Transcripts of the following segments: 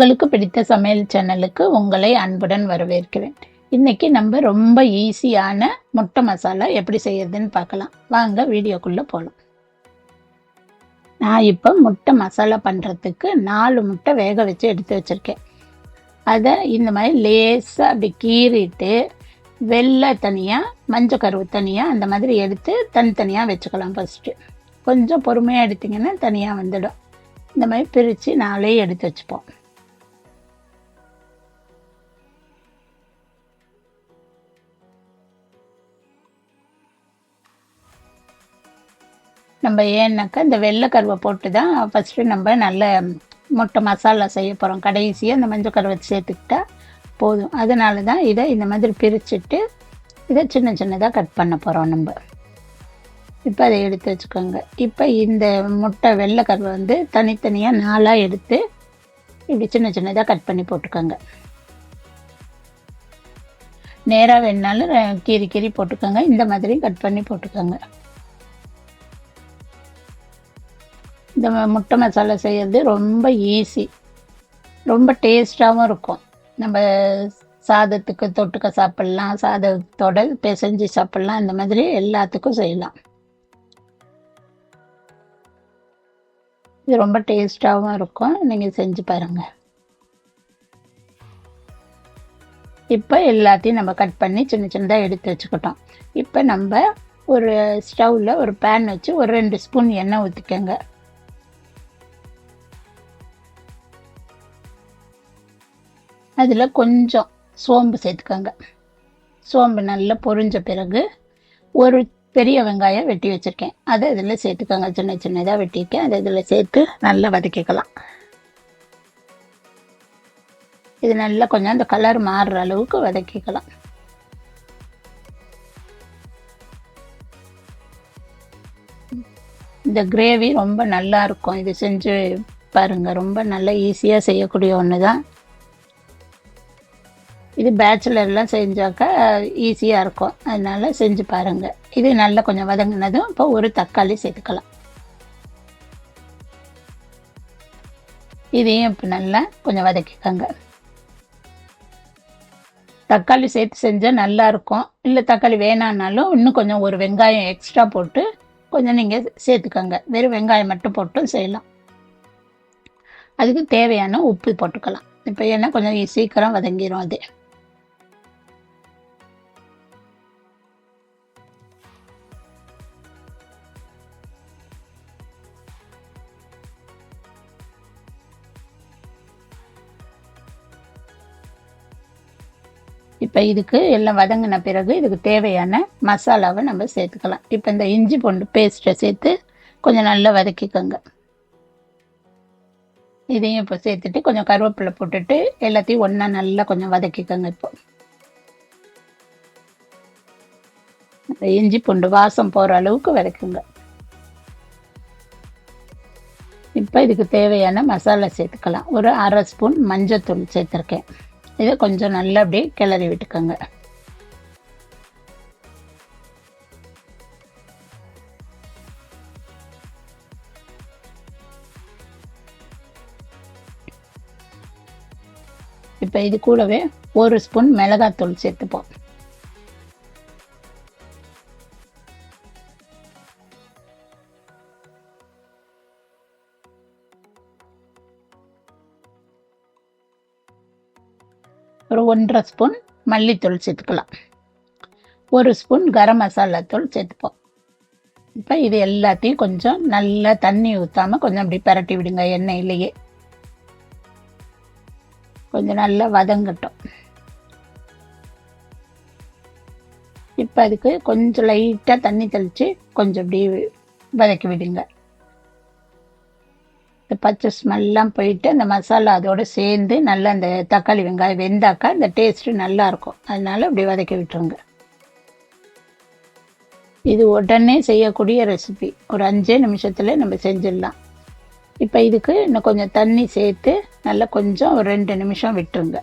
உங்களுக்கு பிடித்த சமையல் சேனலுக்கு உங்களை அன்புடன் வரவேற்கிறேன். இன்னைக்கு நம்ம ரொம்ப ஈஸியான முட்டை மசாலா எப்படி செய்யறதுன்னு பார்க்கலாம். வாங்க வீடியோக்குள்ளே போகலாம் நான் இப்போ முட்டை மசாலா பண்ணுறதுக்கு நாலு முட்டை வேக வச்சு எடுத்து வச்சுருக்கேன். அதை இந்த மாதிரி லேசாக அப்படி கீறிட்டு வெள்ளை தனியாக மஞ்சள் கருவு தனியாக அந்த மாதிரி எடுத்து தனித்தனியாக வச்சுக்கலாம் ஃபஸ்ட்டு கொஞ்சம் பொறுமையாக எடுத்திங்கன்னா தனியாக வந்துடும். இந்த மாதிரி பிரித்து நாளே எடுத்து வச்சுப்போம். நம்ம ஏன்னாக்கா இந்த வெள்ளை கருவை போட்டு தான் ஃபஸ்ட்டு நம்ம நல்ல முட்டை மசாலா செய்ய போகிறோம் கடைசியாக இந்த மஞ்சள் கருவை சேர்த்துக்கிட்டா போதும். அதனால தான் இதை இந்த மாதிரி பிரிச்சுட்டு இதை சின்ன சின்னதாக கட் பண்ண போகிறோம் நம்ம. இப்போ அதை எடுத்து வச்சுக்கோங்க. இப்போ இந்த முட்டை வெள்ளைக்கருவை வந்து தனித்தனியாக நாலாக எடுத்து இப்படி சின்ன சின்னதாக கட் பண்ணி போட்டுக்கோங்க. நேராக வேணுனாலும் கீறி கீறி போட்டுக்கோங்க. இந்த மாதிரி கட் பண்ணி போட்டுக்கோங்க. இந்த முட்டை மசாலா செய்கிறது ரொம்ப ஈஸி ரொம்ப டேஸ்டாகவும் இருக்கும். நம்ம சாதத்துக்கு தொட்டுக்க சாப்பிட்லாம் சாதத்தோட பிசைஞ்சு சாப்பிட்லாம் இந்த மாதிரி எல்லாத்துக்கும் செய்யலாம். இது ரொம்ப டேஸ்டாகவும் இருக்கும். நீங்கள் செஞ்சு பாருங்க. இப்போ எல்லாத்தையும் நம்ம கட் பண்ணி சின்ன சின்னதாக எடுத்து வச்சுக்கிட்டோம். இப்போ நம்ம ஒரு ஸ்டவ்வில் ஒரு பேன் வச்சு ஒரு ரெண்டு ஸ்பூன் எண்ணெய் ஊற்றிக்கோங்க அதில் கொஞ்சம் சோம்பு சேர்த்துக்கோங்க. சோம்பு நல்லா பொரிஞ்ச பிறகு ஒரு பெரிய வெங்காயம் வெட்டி வச்சுருக்கேன். அதை இதில் சேர்த்துக்கோங்க. சின்ன சின்னதாக வெட்டியிருக்கேன். அதை இதில் சேர்த்து நல்லா வதக்கிக்கலாம். இது நல்லா கொஞ்சம் அந்த கலர் மாறுற அளவுக்கு வதக்கிக்கலாம். இந்த கிரேவி ரொம்ப நல்லா இருக்கும். இது செஞ்சு பாருங்க. ரொம்ப நல்லா ஈஸியாக செய்யக்கூடிய ஒன்று தான் இது பேச்சுலர்லாம் செஞ்சாக்கா ஈஸியாக இருக்கும். அதனால் செஞ்சு பாருங்கள் இது நல்லா கொஞ்சம் வதங்கினதும் இப்போ ஒரு தக்காளி சேர்த்துக்கலாம். இதையும் இப்போ நல்லா கொஞ்சம் வதக்கிக்கோங்க. தக்காளி சேர்த்து செஞ்சால் நல்லா இருக்கும். இல்லை தக்காளி வேணான்னாலும் இன்னும் கொஞ்சம் ஒரு வெங்காயம் எக்ஸ்ட்ரா போட்டு கொஞ்சம் நீங்கள் சேர்த்துக்கோங்க. வெறும் வெங்காயம் மட்டும் போட்டும் செய்யலாம். அதுக்கு தேவையான உப்பு போட்டுக்கலாம். இப்போ ஏன்னா கொஞ்சம் சீக்கிரம் வதங்கிரும் அது. இப்போ இதுக்கு எல்லாம் வதங்கின பிறகு இதுக்கு தேவையான மசாலாவை நம்ம சேர்த்துக்கலாம். இப்போ இந்த இஞ்சி பூண்டு பேஸ்ட்டை சேர்த்து கொஞ்சம் நல்லா வதக்கிக்கோங்க. இதையும் இப்போ சேர்த்துட்டு கொஞ்சம் கருவேப்பிலை போட்டுட்டு எல்லாத்தையும் ஒன்றா நல்லா கொஞ்சம் வதக்கிக்கோங்க இப்போ. அந்த இஞ்சி பூண்டு வாசம் போகிற அளவுக்கு வதக்குங்க. இப்போ இதுக்கு தேவையான மசாலா சேர்த்துக்கலாம். ஒரு அரை ஸ்பூன் மஞ்சத்தூள் சேர்த்துருக்கேன். இதை கொஞ்சம் நல்லா அப்படியே கிளறி விட்டுக்கோங்க. இப்போ இது கூடவே ஒரு ஸ்பூன் மிளகாத்தூள் சேர்த்துப்போம். ஒரு ஒன்றரை ஸ்பூன் மல்லித்தூள் சேர்த்துக்கலாம். ஒரு ஸ்பூன் கரம் மசாலா தூள் சேர்த்துப்போம். இப்போ இது எல்லாத்தையும் கொஞ்சம் நல்லா தண்ணி ஊற்றாமல் கொஞ்சம் அப்படி பரட்டி விடுங்க எண்ணெயிலேயே. கொஞ்சம் நல்லா வதங்கட்டும். இப்போ அதுக்கு கொஞ்சம் லைட்டாக தண்ணி தெளித்து கொஞ்சம் அப்படி வதக்கி விடுங்க. இந்த பச்சை ஸ்மெல்லாம் போயிட்டு அந்த மசாலா அதோட சேர்ந்து நல்லா அந்த தக்காளி வெங்காயம் வெந்தாக்கா இந்த டேஸ்ட்டு நல்லாயிருக்கும் அதனால் அப்படி வதக்கி விட்டுருங்க. இது உடனே செய்யக்கூடிய ரெசிபி ஒரு அஞ்சே நிமிஷத்தில் நம்ம செஞ்சிடலாம். இப்போ இதுக்கு இன்னும் கொஞ்சம் தண்ணி சேர்த்து நல்லா கொஞ்சம் ஒரு ரெண்டு நிமிஷம் விட்டுருங்க.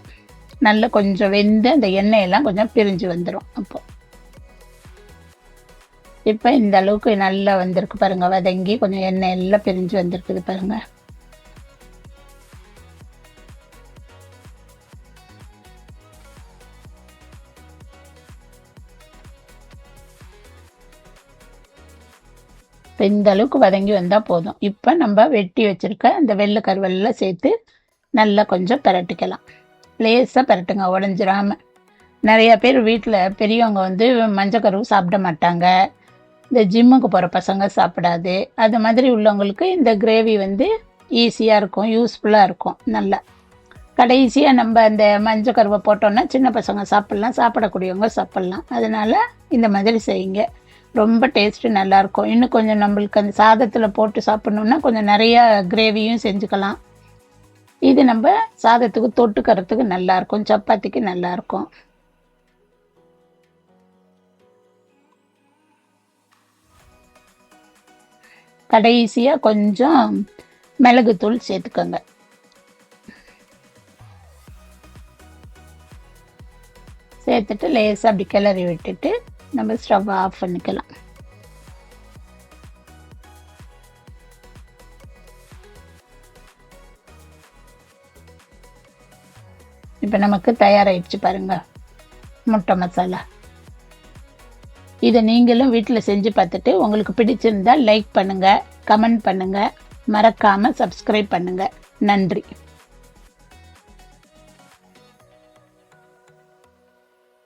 நல்லா கொஞ்சம் வெந்து அந்த எண்ணெயெல்லாம் கொஞ்சம் பிரிஞ்சு வந்துடும் அப்போ. இப்போ இந்த அளவுக்கு நல்லா வந்திருக்கு பாருங்கள் வதங்கி கொஞ்சம் எண்ணெய் எல்லாம் பிரிஞ்சு வந்திருக்குது பாருங்கள் இப்போ இந்த அளவுக்கு வதங்கி வந்தால் போதும். இப்போ நம்ம வெட்டி வச்சுருக்க அந்த வெள்ளை கருவெல்லாம் சேர்த்து நல்லா கொஞ்சம் பிரட்டிக்கலாம். லேசாக பிரட்டுங்க உடஞ்சிராமல் நிறையா பேர் வீட்டில் பெரியவங்க வந்து மஞ்சக்கருவு சாப்பிட மாட்டாங்க. இந்த ஜிம்முக்கு போகிற பசங்க சாப்பிடாது. அது மாதிரி உள்ளவங்களுக்கு இந்த கிரேவி வந்து ஈஸியாக இருக்கும் யூஸ்ஃபுல்லாக இருக்கும் நல்லா. கடைசியாக நம்ம அந்த மஞ்சள் கருவை போட்டோன்னா சின்ன பசங்க சாப்பிட்லாம் சாப்பிடக்கூடியவங்க சாப்பிட்லாம். அதனால் இந்த மாதிரி செய்யுங்க. ரொம்ப டேஸ்ட்டு நல்லாயிருக்கும் இன்னும் கொஞ்சம் நம்மளுக்கு அந்த சாதத்தில் போட்டு சாப்பிட்ணுன்னா கொஞ்சம் நிறையா கிரேவியும் செஞ்சுக்கலாம். இது நம்ம சாதத்துக்கு தொட்டுக்கிறதுக்கு நல்லாயிருக்கும் சப்பாத்திக்கு நல்லாயிருக்கும் கடைசியாக கொஞ்சம் மிளகுத்தூள் சேர்த்துக்கோங்க. சேர்த்துட்டு லேசாக அப்படி கிளறி விட்டுட்டு நம்ம ஸ்டவ் ஆஃப் பண்ணிக்கலாம். இப்போ நமக்கு தயாராகிடுச்சு பாருங்க முட்டை மசாலா. இதை நீங்களும் வீட்டில் செஞ்சு பார்த்துட்டு உங்களுக்கு பிடிச்சிருந்தா லைக் பண்ணுங்கள் கமெண்ட் பண்ணுங்கள் மறக்காமல் சப்ஸ்கிரைப் பண்ணுங்கள் நன்றி.